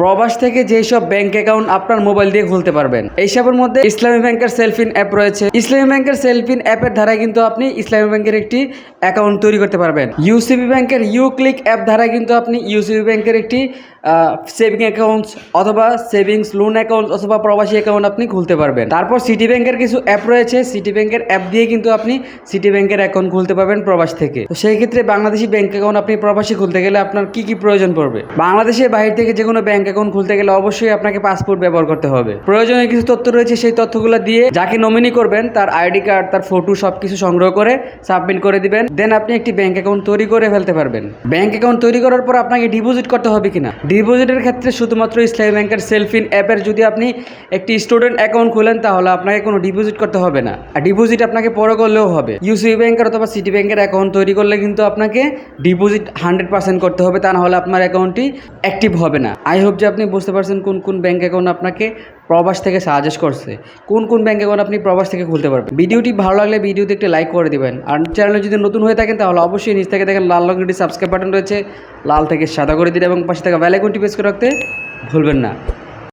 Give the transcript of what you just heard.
প্রবাস থেকে যেসব ব্যাংক অ্যাকাউন্ট আপনার মোবাইল দিয়ে খুলতে পারবেন, এইসবের মধ্যে ইসলামী ব্যাংকের সেলফিন অ্যাপ রয়েছে। ইসলামী ব্যাংকের সেলফিন অ্যাপের দ্বারা কিন্তু আপনি ইসলামী ব্যাংকের একটি অ্যাকাউন্ট তৈরি করতে পারবেন। ইউসিবি ব্যাংকের ইউ ক্লিক অ্যাপ দ্বারা কিন্তু আপনি ইউসিবি ব্যাংকের একটি সেভিং অ্যাকাউন্টস অথবা সেভিংস লোন অ্যাকাউন্ট অথবা প্রবাসী অ্যাকাউন্ট আপনি খুলতে পারবেন। তারপর সিটি ব্যাংকের কিছু অ্যাপ রয়েছে সিটি ব্যাংকের অ্যাপ দিয়ে কিন্তু আপনি সিটি ব্যাংকের অ্যাকাউন্ট খুলতে পারবেন প্রবাস থেকে। তো সেই ক্ষেত্রে বাংলাদেশি ব্যাংক অ্যাকাউন্ট আপনি প্রবাসী খুলতে গেলে আপনার কি কি প্রয়োজন পড়বে? বাংলাদেশের বাইরে থেকে যে কোনো ব্যাংক অ্যাকাউন্ট খুলতে গেলে অবশ্যই আপনাকে পাসপোর্ট ব্যবহার করতে হবে। প্রয়োজনীয় কিছু তথ্য রয়েছে, সেই তথ্যগুলো দিয়ে যাকে নমিনি করবেন, তার আইডি কার্ড, তার ফটো সব কিছু সংগ্রহ করে সাবমিট করে দিবেন। দেন আপনি একটি ব্যাংক অ্যাকাউন্ট তৈরি করে ফেলতে পারবেন। ব্যাংক অ্যাকাউন্ট তৈরি করার পর আপনাকে ডিপোজিট করতে হবে কিনা? ডিপোজিটের ক্ষেত্রে শুধুমাত্র ইসলামী ব্যাংকের সেলফিন অ্যাপের যদি আপনি একটি স্টুডেন্ট অ্যাকাউন্ট খোলেন, তাহলে আপনাকে কোনো ডিপোজিট করতে হবে না। আর ডিপোজিট আপনাকে পরে করলেও হবে। ইউসিবি ব্যাংকের অথবা সিটি ব্যাংকের অ্যাকাউন্ট তৈরি করলে কিন্তু আপনাকে ডিপোজিট হান্ড্রেড পার্সেন্ট করতে হবে, তা না হলে আপনার অ্যাকাউন্টটি অ্যাক্টিভ হবে না। আই হোপ যে আপনি বুঝতে পারছেন কোন কোন ব্যাঙ্ক অ্যাকাউন্ট আপনাকে প্রবাস থেকে সাজেস্ট করছে, কোন কোন ব্যাঙ্ক অ্যাকাউন্ট আপনি প্রবাস থেকে খুলতে পারবেন। ভিডিওটি ভালো লাগলে ভিডিওতে একটি লাইক করে দিবেন। আর চ্যানেলে যদি নতুন হয়ে থাকেন, তাহলে অবশ্যই নিচ থেকে দেখেন লাল রঙের সাবস্ক্রাইব বাটন রয়েছে। লাল থেকে সাদা করে দিন এবং পাশে থাকা ভ্যালাইকনটি প্রেস করে রাখতে ভুলবেন না।